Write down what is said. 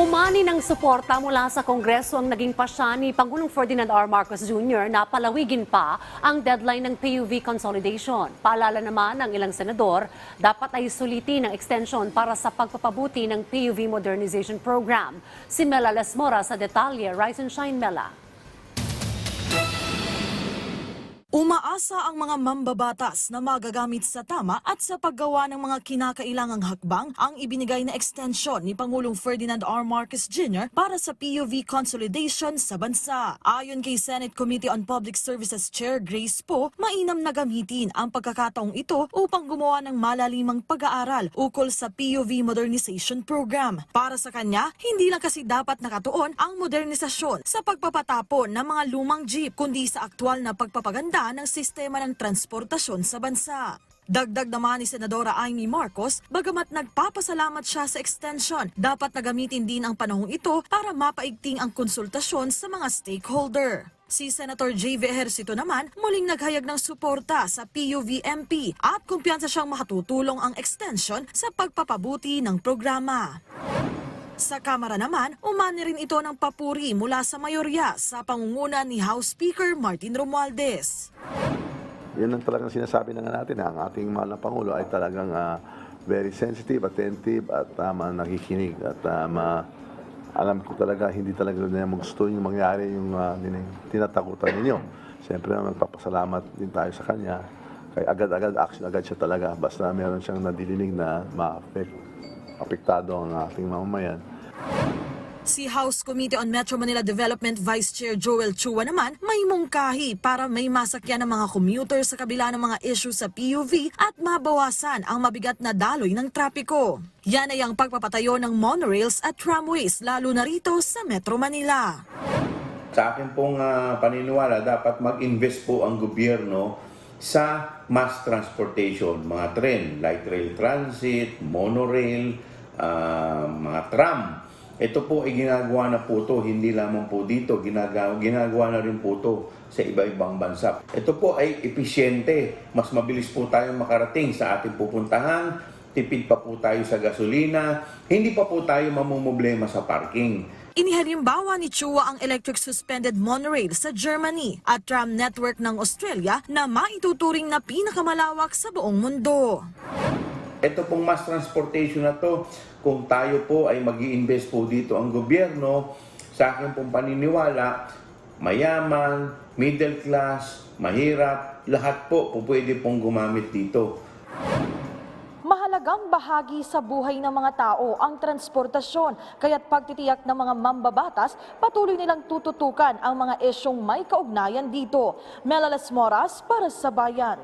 Umani ng suporta mula sa Kongreso ang naging pasya ni Pangulong Ferdinand R. Marcos Jr. na palawigin pa ang deadline ng PUV consolidation. Paalala naman ng ilang senador, dapat ay sulitin ang extension para sa pagpapabuti ng PUV modernization program. Si Mela Lesmora sa detalye, Rise and Shine Mela. Umaasa ang mga mambabatas na magagamit sa tama at sa paggawa ng mga kinakailangang hakbang ang ibinigay na extension ni Pangulong Ferdinand R. Marcos Jr. para sa PUV consolidation sa bansa. Ayon kay Senate Committee on Public Services Chair Grace Poe, mainam na gamitin ang pagkakataong ito upang gumawa ng malalimang pag-aaral ukol sa PUV modernization program. Para sa kanya, hindi lang kasi dapat nakatuon ang modernisasyon sa pagpapatapon ng mga lumang jeep, kundi sa aktwal na pagpapaganda ng sistema ng transportasyon sa bansa. Dagdag naman ni Senadora Amy Marcos, bagamat nagpapasalamat siya sa extension, dapat na gamitin din ang panahong ito para mapaigting ang konsultasyon sa mga stakeholder. Si Senator J.V. Ejercito naman muling naghayag ng suporta sa PUVMP at kumpiyansa siyang makatutulong ang extension sa pagpapabuti ng programa. Sa Kamara naman, umani rin ito ng papuri mula sa mayorya sa pangunguna ni House Speaker Martin Romualdez. Yun ang talagang sinasabi na natin, ang ating mahal na Pangulo ay talagang ah, very sensitive, attentive, at tama nakikinig. At ah, ma- alam ko talaga, hindi talaga niya gusto yung mangyari yung uh, tinatakutan ninyo. Siyempre, magpapasalamat din tayo sa kanya. Kaya agad-agad, action agad siya talaga. Basta meron siyang nadilinig na ma-affect, apektado ang ating mamamayan. Si House Committee on Metro Manila Development Vice Chair Joel Chua naman may mungkahi para may masakyan ng mga commuter sa kabila ng mga issue sa PUV at mabawasan ang mabigat na daloy ng trapiko. Yan ay ang pagpapatayo ng monorails at tramways lalo na rito sa Metro Manila. Sa akin pong ah, paniniwala, dapat mag-invest po ang gobyerno sa mass transportation, mga tren, light rail transit, monorail, ah, mga tram. Ito po ay ginagawa na po to, hindi lamang po dito, ginagawa, ginagawa na rin po to sa iba-ibang bansa. Ito po ay episyente, mas mabilis po tayo makarating sa ating pupuntahan, tipid pa po tayo sa gasolina, hindi pa po tayo mamumblema sa parking. Inihalimbawa ni Chua ang electric suspended monorail sa Germany at tram network ng Australia na maituturing na pinakamalawak sa buong mundo. Ito pong mass transportation na to, kung tayo po ay mag invest po dito ang gobyerno, sa akin pong paniniwala, mayaman, middle class, mahirap, lahat po po pwede pong gumamit dito. Mahalagang bahagi sa buhay ng mga tao ang transportasyon, kaya't pagtitiyak ng mga mambabatas, patuloy nilang tututukan ang mga isyong may kaugnayan dito. Melales Moras para sa Bayan.